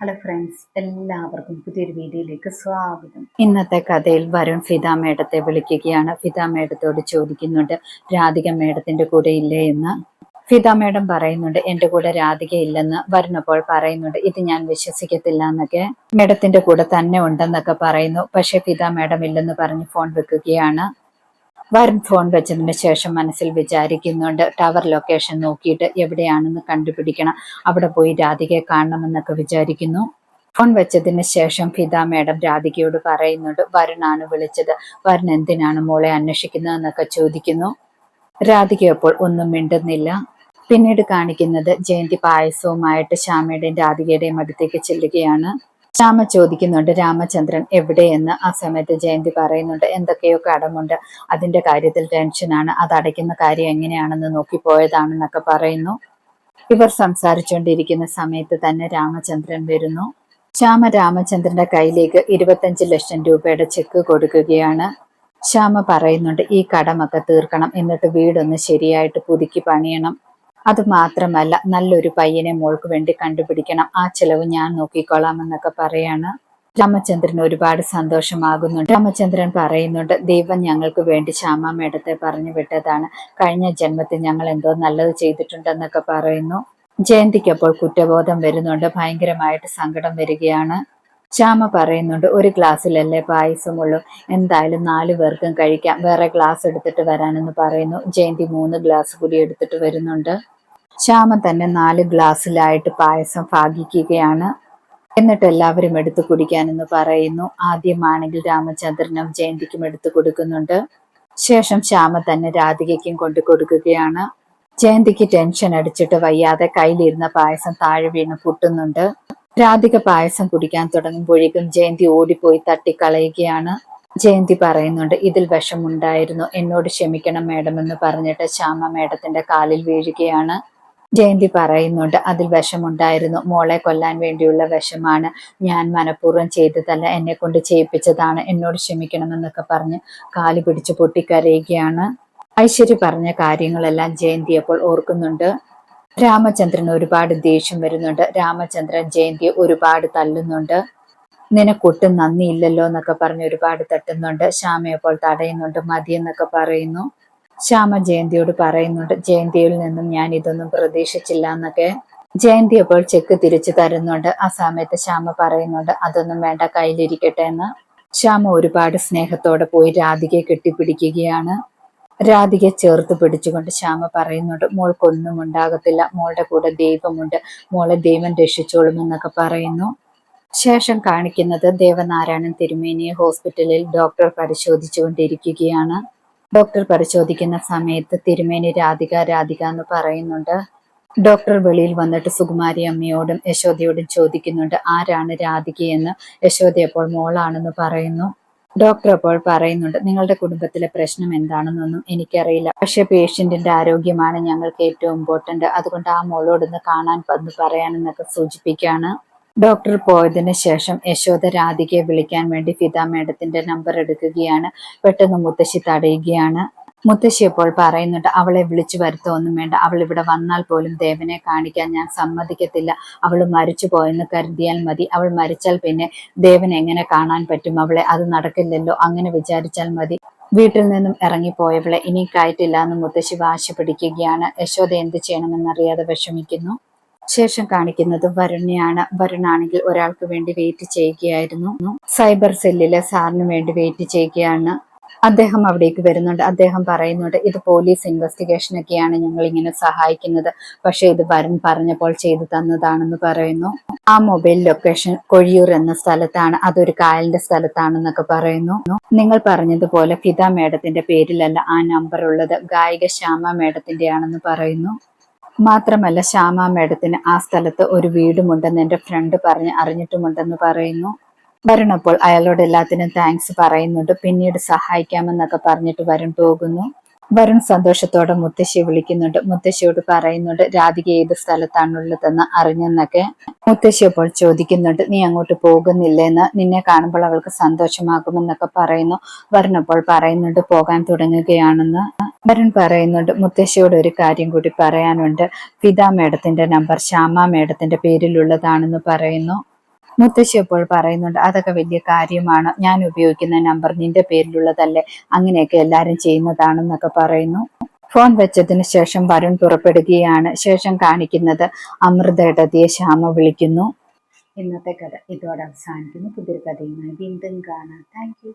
Hello friends എല്ലാവർക്കും പുതിയൊരു വീഡിയോയിലേക്ക് സ്വാഗതം. ഇന്നത്തെ കഥയിൽ വരുൺ ഫിദ മേഡത്തെ വിളിക്കുകയാണ്. ഫിദ മേഡത്തോട് ചോദിക്കുന്നുണ്ട് രാധിക മേഡത്തിന്റെ കൂടെ ഇല്ലേ എന്ന്. ഫിദ മേഡം പറയുന്നുണ്ട് എന്റെ കൂടെ രാധിക ഇല്ലെന്ന് വരുന്നപ്പോൾ പറയുന്നുണ്ട്. ഇത് ഞാൻ വിശ്വസിക്കത്തില്ല എന്നൊക്കെ. മേഡത്തിന്റെ കൂടെ തന്നെ ഉണ്ടെന്നൊക്കെ പറയുന്നു. പക്ഷെ ഫിദ മേഡം ഇല്ലെന്ന് പറഞ്ഞ് ഫോൺ വെക്കുകയാണ്. വരുൺ ഫോൺ വെച്ചതിന് ശേഷം മനസ്സിൽ വിചാരിക്കുന്നുണ്ട് ടവർ ലൊക്കേഷൻ നോക്കിയിട്ട് എവിടെയാണെന്ന് കണ്ടുപിടിക്കണം. അവിടെ പോയി രാധികയെ കാണണമെന്നൊക്കെ വിചാരിക്കുന്നു. ഫോൺ വെച്ചതിന് ശേഷം ഫിദ മാഡം രാധികയോട് പറയുന്നുണ്ട് വരുണാണ് വിളിച്ചത്. വരുൺ എന്തിനാണ് മോളെ അന്വേഷിക്കുന്നതെന്നൊക്കെ ചോദിക്കുന്നു. രാധിക അപ്പോൾ ഒന്നും മിണ്ടുന്നില്ല. പിന്നീട് കാണിക്കുന്നത് ജയന്തി പായസവുമായിട്ട് ശ്യാമയുടെയും രാധികയുടെയും അടുത്തേക്ക് ചെല്ലുകയാണ്. ശ്യാമ ചോദിക്കുന്നുണ്ട് രാമചന്ദ്രൻ എവിടെയെന്ന് ആ സമയത്ത് ജയന്തി പറയുന്നുണ്ട് എന്തൊക്കെയോ കടമുണ്ട് അതിന്റെ കാര്യത്തിൽ ടെൻഷനാണ് അത് അടയ്ക്കുന്ന കാര്യം എങ്ങനെയാണെന്ന് നോക്കി നോക്കിപ്പോയതാണെന്നൊക്കെ പറയുന്നു. ഇവർ സംസാരിച്ചുകൊണ്ടിരിക്കുന്ന സമയത്ത് തന്നെ രാമചന്ദ്രൻ വരുന്നു. ശ്യാമ രാമചന്ദ്രന്റെ കയ്യിലേക്ക് ഇരുപത്തഞ്ച് ലക്ഷം രൂപയുടെ ചെക്ക് കൊടുക്കുകയാണ്. ശ്യാമ പറയുന്നുണ്ട് ഈ കടമൊക്കെ തീർക്കണം എന്നിട്ട് വീടൊന്ന് ശരിയായിട്ട് പുതുക്കി പണിയണം. അത് മാത്രമല്ല നല്ലൊരു പയ്യനെ മോൾക്ക് വേണ്ടി കണ്ടുപിടിക്കണം. ആ ചെലവ് ഞാൻ നോക്കിക്കോളാം എന്നൊക്കെ പറയാണ്. രാമചന്ദ്രൻ ഒരുപാട് സന്തോഷമാകുന്നുണ്ട്. രാമചന്ദ്രൻ പറയുന്നുണ്ട് ദൈവം ഞങ്ങൾക്ക് വേണ്ടി ശ്യാമ മേഡത്തെ പറഞ്ഞു വിട്ടതാണ്. കഴിഞ്ഞ ജന്മത്തിൽ ഞങ്ങൾ എന്തോ നല്ലത് ചെയ്തിട്ടുണ്ടെന്നൊക്കെ പറയുന്നു. ജയന്തിക്കപ്പോൾ കുറ്റബോധം വരുന്നുണ്ട്. ഭയങ്കരമായിട്ട് സങ്കടം വരികയാണ്. ശ്യാമ പറയുന്നുണ്ട് ഒരു ഗ്ലാസ്സിലല്ലേ പായസമുള്ളൂ. എന്തായാലും നാല് പേർക്കും കഴിക്കാം. വേറെ ഗ്ലാസ് എടുത്തിട്ട് വരാനെന്ന് പറയുന്നു. ജയന്തി മൂന്ന് ഗ്ലാസ് കൂടി എടുത്തിട്ട് വരുന്നുണ്ട്. ശ്യാമ തന്നെ നാല് ഗ്ലാസ്സിലായിട്ട് പായസം ഭാഗിക്കുകയാണ് എന്നിട്ട് എല്ലാവരും എടുത്തു കുടിക്കാനെന്ന് പറയുന്നു. ആദ്യമാണെങ്കിൽ രാമചന്ദ്രനും ജയന്തിക്കും എടുത്തു കൊടുക്കുന്നുണ്ട്. ശേഷം ശ്യാമ തന്നെ രാധികയ്ക്കും കൊണ്ടു കൊടുക്കുകയാണ്. ജയന്തിക്ക് ടെൻഷൻ അടിച്ചിട്ട് വയ്യാതെ കയ്യിലിരുന്ന പായസം താഴെ വീണ് പൊട്ടുന്നുണ്ട്. രാധിക പായസം കുടിക്കാൻ തുടങ്ങുമ്പോഴേക്കും ജയന്തി ഓടിപ്പോയി തട്ടിക്കളയുകയാണ്. ജയന്തി പറയുന്നുണ്ട് ഇതിൽ വിഷമുണ്ടായിരുന്നു. എന്നോട് ക്ഷമിക്കണം മേഡം എന്ന് പറഞ്ഞിട്ട് ശ്യാമ മേഡത്തിന്റെ കാലിൽ വീഴുകയാണ്. ജയന്തി പറയുന്നുണ്ട് അതിൽ വിഷമുണ്ടായിരുന്നു. മോളെ കൊല്ലാൻ വേണ്ടിയുള്ള വിഷമാണ്. ഞാൻ മനഃപൂർവം ചെയ്തതല്ല. എന്നെ കൊണ്ട് ചെയ്യിപ്പിച്ചതാണ്. എന്നോട് ക്ഷമിക്കണമെന്നൊക്കെ പറഞ്ഞ് കാൽ പിടിച്ച് പൊട്ടിക്കരയുകയാണ്. ഐശ്വര്യ പറഞ്ഞ കാര്യങ്ങളെല്ലാം ജയന്തി അപ്പോൾ ഓർക്കുന്നുണ്ട്. രാമചന്ദ്രൻ ഒരുപാട് ദേഷ്യം വരുന്നുണ്ട്. രാമചന്ദ്രൻ ജയന്തി ഒരുപാട് തല്ലുന്നുണ്ട്. നിനക്കൊട്ടും നന്ദിയില്ലല്ലോ എന്നൊക്കെ പറഞ്ഞ് ഒരുപാട് തട്ടുന്നുണ്ട്. ശ്യാമയെ അപ്പോൾ തടയുന്നുണ്ട് മതി എന്നൊക്കെ പറയുന്നു. ശ്യാമ ജയന്തിയോട് പറയുന്നുണ്ട് ജയന്തിയിൽ നിന്നും ഞാൻ ഇതൊന്നും പ്രതീക്ഷിച്ചില്ല എന്നൊക്കെ. ജയന്തി അപ്പോൾ ചെക്ക് തിരിച്ചു തരുന്നുണ്ട്. ആ സമയത്ത് ശ്യാമ പറയുന്നുണ്ട് അതൊന്നും വേണ്ട കയ്യിലിരിക്കട്ടെ എന്ന്. ശ്യാമ ഒരുപാട് സ്നേഹത്തോടെ പോയി രാധികയെ കെട്ടിപ്പിടിക്കുകയാണ്. രാധികയെ ചേർത്ത് പിടിച്ചുകൊണ്ട് ശ്യാമ പറയുന്നുണ്ട് മോൾക്കൊന്നും ഉണ്ടാകത്തില്ല മോളുടെ കൂടെ ദൈവമുണ്ട് മോളെ ദൈവം രക്ഷിച്ചോളും എന്നൊക്കെ പറയുന്നു. ശേഷം കാണിക്കുന്നത് ദേവനാരായണൻ തിരുമേനിയെ ഹോസ്പിറ്റലിൽ ഡോക്ടർ പരിശോധിച്ചുകൊണ്ടിരിക്കുകയാണ്. ഡോക്ടർ പരിശോധിക്കുന്ന സമയത്ത് തിരുമേനി രാധിക രാധിക എന്ന് പറയുന്നുണ്ട്. ഡോക്ടർ വെളിയിൽ വന്നിട്ട് സുകുമാരി അമ്മയോടും യശോദയോടും ചോദിക്കുന്നുണ്ട് ആരാണ് രാധികയെന്ന്? യശോദ അപ്പോൾ മോളാണെന്ന് പറയുന്നു. ഡോക്ടർ അപ്പോൾ പറയുന്നുണ്ട് നിങ്ങളുടെ കുടുംബത്തിലെ പ്രശ്നം എന്താണെന്നൊന്നും എനിക്കറിയില്ല. പക്ഷെ പേഷ്യന്റിന്റെ ആരോഗ്യമാണ് ഞങ്ങൾക്ക് ഏറ്റവും ഇമ്പോർട്ടന്റ് അതുകൊണ്ട് ആ മോളോടൊന്ന് കാണാൻ വന്ന് പറയാനെന്നൊക്കെ സൂചിപ്പിക്കുകയാണ്. ഡോക്ടർ പോയതിന് ശേഷം യശോദ രാധികയെ വിളിക്കാൻ വേണ്ടി ഫിത മേഡത്തിന്റെ നമ്പർ എടുക്കുകയാണ്. പെട്ടെന്ന് മുത്തശ്ശി തടയുകയാണ്. മുത്തശ്ശി അപ്പോൾ പറയുന്നുണ്ട് അവളെ വിളിച്ചു വരുത്തൊന്നും വേണ്ട. അവൾ ഇവിടെ വന്നാൽ പോലും ദേവനെ കാണിക്കാൻ ഞാൻ സമ്മതിക്കത്തില്ല. അവൾ മരിച്ചു പോയെന്ന് കരുതിയാൽ മതി. അവൾ മരിച്ചാൽ പിന്നെ ദേവൻ എങ്ങനെ കാണാൻ പറ്റും? അവളെ അത് നടക്കില്ലല്ലോ. അങ്ങനെ വിചാരിച്ചാൽ മതി. വീട്ടിൽ നിന്നും ഇറങ്ങിപ്പോയവളെ ഇനി കയറ്റില്ല എന്ന് മുത്തശ്ശി വാശി പിടിക്കുകയാണ് യശോദ എന്ത് ചെയ്യണമെന്നറിയാതെ വിഷമിക്കുന്നു. ശേഷം കാണിക്കുന്നത് വരുണയാണ്. വരുണാണെങ്കിൽ ഒരാൾക്ക് വേണ്ടി വെയിറ്റ് ചെയ്യുകയായിരുന്നു. സൈബർ സെല്ലിലെ സാറിന് വേണ്ടി വെയിറ്റ് ചെയ്യുകയാണ്. അദ്ദേഹം അവിടേക്ക് വരുന്നുണ്ട്. അദ്ദേഹം പറയുന്നുണ്ട് ഇത് പോലീസ് ഇൻവെസ്റ്റിഗേഷൻ ഒക്കെയാണ് ഞങ്ങൾ ഇങ്ങനെ സഹായിക്കുന്നത്. പക്ഷെ ഇത് വരൻ പറഞ്ഞപ്പോൾ ചെയ്തു തന്നതാണെന്ന് പറയുന്നു. ആ മൊബൈൽ ലൊക്കേഷൻ കൊഴിയൂർ എന്ന സ്ഥലത്താണ് അതൊരു കായലിന്റെ സ്ഥലത്താണെന്നൊക്കെ പറയുന്നു. നിങ്ങൾ പറഞ്ഞതുപോലെ ഫിദ മേഡത്തിന്റെ പേരിലല്ല ആ നമ്പർ ഉള്ളത്. ഗായിക ശ്യാമ മേഡത്തിന്റെ ആണെന്ന് പറയുന്നു. മാത്രമല്ല ശ്യാമ മേഡത്തിന് ആ സ്ഥലത്ത് ഒരു വീടുമുണ്ടെന്ന് എന്റെ ഫ്രണ്ട് പറഞ്ഞ് അറിഞ്ഞിട്ടുമുണ്ടെന്ന് പറയുന്നു. വരുൺ അപ്പോൾ അയാളോട് എല്ലാത്തിനും താങ്ക്സ് പറയുന്നുണ്ട്. പിന്നീട് സഹായിക്കാമെന്നൊക്കെ പറഞ്ഞിട്ട് വരുൺ പോകുന്നു. വരുൺ സന്തോഷത്തോടെ മുത്തശ്ശി വിളിക്കുന്നുണ്ട്. മുത്തശ്ശിയോട് പറയുന്നുണ്ട് രാധിക ഏത് സ്ഥലത്താണുള്ളതെന്ന് അറിഞ്ഞെന്നൊക്കെ. മുത്തശ്ശി അപ്പോൾ ചോദിക്കുന്നുണ്ട് നീ അങ്ങോട്ട് പോകുന്നില്ലെന്ന്. നിന്നെ കാണുമ്പോൾ അവൾക്ക് സന്തോഷമാകുമെന്നൊക്കെ പറയുന്നു. വരുൺ അപ്പോൾ പറയുന്നുണ്ട് പോകാൻ തുടങ്ങുകയാണെന്ന്. വരുൺ പറയുന്നുണ്ട് മുത്തശ്ശിയോട് ഒരു കാര്യം കൂടി പറയാനുണ്ട്. ഫിദ മേഡത്തിന്റെ നമ്പർ ശ്യാമ മേഡത്തിന്റെ പേരിലുള്ളതാണെന്ന് പറയുന്നു. മുത്തശ്ശി അപ്പോൾ പറയുന്നുണ്ട് അതൊക്കെ വലിയ കാര്യമാണ്. ഞാൻ ഉപയോഗിക്കുന്ന നമ്പർ നിന്റെ പേരിലുള്ളതല്ലേ. അങ്ങനെയൊക്കെ എല്ലാരും ചെയ്യുന്നതാണെന്നൊക്കെ പറയുന്നു. ഫോൺ വെച്ചതിന് ശേഷം വരുൺ പുറപ്പെടുകയാണ്. ശേഷം കാണിക്കുന്നത് അമൃതയുടെ ശ്യാമ വിളിക്കുന്നു. ഇന്നത്തെ കഥ ഇതോടെ അവസാനിക്കുന്നു. പുതിയൊരു കഥയുമായി വീണ്ടും കാണാം. താങ്ക്